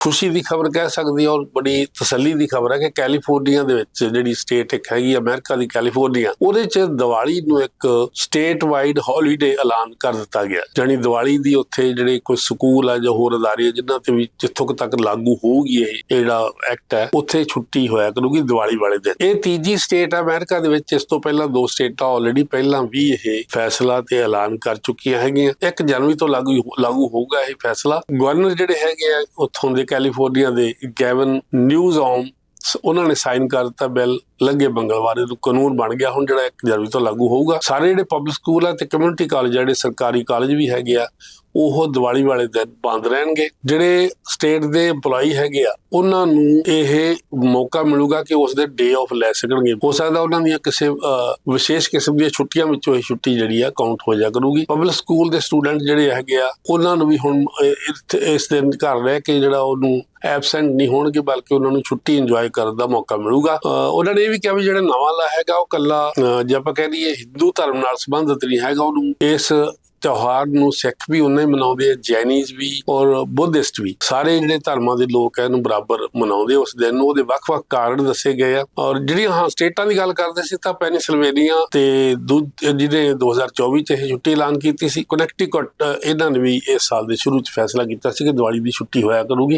ਖੁਸ਼ੀ ਦੀ ਖਬਰ ਕਹਿ ਸਕਦੇ ਹਾਂ ਔਰ ਬੜੀ ਤਸੱਲੀ ਦੀ ਖਬਰ ਹੈ ਕਿ ਕੈਲੀਫੋਰਨੀਆ ਦੇ ਵਿੱਚ ਜਿਹੜੀ ਸਟੇਟ ਇੱਕ ਹੈਗੀ ਅਮਰੀਕਾ ਦੀ ਕੈਲੀਫੋਰਨੀਆ, ਉਹਦੇ 'ਚ ਦੀਵਾਲੀ ਨੂੰ ਇੱਕ ਸਟੇਟ ਵਾਈਡ ਹੌਲੀਡੇ ਐਲਾਨ ਕਰ ਦਿੱਤਾ ਗਿਆ। ਜਾਣੀ ਦੀਵਾਲੀ ਦੀ ਉੱਥੇ ਜਿਹੜੇ ਕੋਈ ਸਕੂਲ ਆ ਜਾਂ ਹੋਰ ਅਦਾਰੇ ਜਿਨ੍ਹਾਂ ਤੇ ਵੀ ਜਿੱਥੋਂ ਤੱਕ ਲਾਗੂ ਹੋਊਗੀ ਇਹ ਜਿਹੜਾ ਐਕਟ ਹੈ, ਉੱਥੇ ਛੁੱਟੀ ਹੋਇਆ ਕਰੂਗੀ ਦੀਵਾਲੀ ਵਾਲੇ ਦਿਨ। ਇਹ ਤੀਜੀ ਸਟੇਟ ਹੈ ਅਮਰੀਕਾ ਦੇ ਵਿੱਚ ਇਸ ਤੋਂ ਪਹਿਲਾਂ ਦੋ ਸਟੇਟਾਂ ਆਲਰੇਡੀ ਪਹਿਲਾਂ ਵੀ ਇਹ ਫੈਸਲਾ ਤੇ ਐਲਾਨ ਕਰ ਚੁੱਕੀਆਂ ਹੈਗੀਆਂ। 1 ਜਨਵਰੀ ਤੋਂ ਲਾਗੂ ਲਾਗੂ ਹੋਊਗਾ ਇਹ ਫੈਸਲਾ। ਗਵਰਨਰ ਜਿਹੜੇ ਹੈਗੇ ਆ, ਉੱਥੋਂ ਦੇ ਕੈਲੀਫੋਰਨੀਆ ਦੇ ਗੈਵਨ ਨਿਊਜ਼ ਆਮ ਉਹਨਾਂ ਨੇ ਸਾਈਨ ਕਰ ਦਿੱਤਾ ਬਿੱਲ ਲੱਗੇ ਮੰਗਲਵਾਰ ਨੂੰ ਕਾਨੂੰਨ ਬਣ ਗਿਆ ਹੁਣ ਜਿਹੜਾ 1 ਜਨਵਰੀ ਤੋਂ ਲਾਗੂ ਹੋਊਗਾ। ਸਾਰੇ ਜਿਹੜੇ ਪਬਲਿਕ ਸਕੂਲ ਆ ਤੇ ਕਮਿਊਨਿਟੀ ਕਾਲਜ ਜਿਹੜੇ ਸਰਕਾਰੀ ਕਾਲਜ ਵੀ ਹੈਗੇ ਆ ਉਹ ਦੀਵਾਲੀ ਵਾਲੇ ਦਿਨ ਬੰਦ ਰਹਿਣਗੇ। ਜਿਹੜੇ ਸਟੇਟ ਦੇ EMPLOYE ਹੈਗੇ ਆ ਉਹਨਾਂ ਨੂੰ ਇਹ ਮੌਕਾ ਮਿਲੂਗਾ ਕਿ ਉਸ ਦੇ ਡੇ ਆਫ ਲੈ ਸਕਣਗੇ। ਹੋ ਸਕਦਾ ਉਹਨਾਂ ਦੀਆਂ ਕਿਸੇ ਅਹ, ਵਿਸ਼ੇਸ਼ ਕਿਸਮ ਦੀਆਂ ਛੁੱਟੀਆਂ ਵਿੱਚੋਂ ਇਹ ਛੁੱਟੀ ਜਿਹੜੀ ਆ ਕਾਊਂਟ ਹੋ ਜਾ ਕਰੂਗੀ। ਪਬਲਿਕ ਸਕੂਲ ਦੇ ਸਟੂਡੈਂਟ ਜਿਹੜੇ ਹੈਗੇ ਆ ਉਹਨਾਂ ਨੂੰ ਵੀ ਹੁਣ ਇਸ ਦਿਨ ਘਰ ਰਹਿ ਕੇ ਜਿਹੜਾ ਉਹਨੂੰ ਐਬਸੈਂਟ ਨਹੀਂ ਹੋਣਗੇ, ਬਲਕਿ ਉਹਨਾਂ ਨੂੰ ਛੁੱਟੀ ਇੰਜੋਏ ਕਰਨ ਦਾ ਮੌਕਾ ਮਿਲੂਗਾ। ਉਹਨਾਂ ਨੇ ਇਹ ਵੀ ਕਿਹਾ ਵੀ ਜਿਹੜਾ ਨਵਾਂ ਲਾ ਹੈਗਾ, ਉਹ ਕੱਲਾ ਜੇ ਆਪਾਂ ਕਹਿ ਲਈਏ ਹਿੰਦੂ ਧਰਮ ਨਾਲ ਸੰਬੰਧਿਤ ਨਹੀਂ ਹੈਗਾ ਉਹਨੂੰ, ਇਸ ਤਿਉਹਾਰ ਨੂੰ ਸਿੱਖ ਵੀ ਉਨਾ ਹੀ ਮਨਾਉਂਦੇ ਆ, ਜੈਨੀਜ਼ ਵੀ ਔਰ ਬੁੱਧਿਸਟ ਵੀ। ਸਾਰੇ ਜਿਹੜੇ ਧਰਮਾਂ ਦੇ ਲੋਕ ਆ, ਇਹਨੂੰ ਬਰਾਬਰ ਮਨਾਉਂਦੇ ਉਸ ਦਿਨ ਨੂੰ ਉਹਦੇ ਵੱਖ-ਵੱਖ ਕਾਰਨ ਦੱਸੇ ਗਏ ਆ। ਔਰ ਜਿਹੜੀਆਂ ਹਾਂ ਸਟੇਟਾਂ ਦੀ ਗੱਲ ਕਰਦੇ ਸੀ, ਤਾਂ ਪੈਨਸਿਲਵੇਨੀਆ ਤੇ ਦੂ- ਜਿਹਨੇ 2024 ਚ ਇਹ ਛੁੱਟੀ ਐਲਾਨ ਕੀਤੀ ਸੀ, ਕਨੈਕਟੀਕਟ ਇਹਨਾਂ ਨੇ ਵੀ ਇਸ ਸਾਲ ਦੇ ਸ਼ੁਰੂ ਚ ਫੈਸਲਾ ਕੀਤਾ ਸੀ ਕਿ ਦੀਵਾਲੀ ਦੀ ਛੁੱਟੀ ਹੋਇਆ ਕਰੂਗੀ।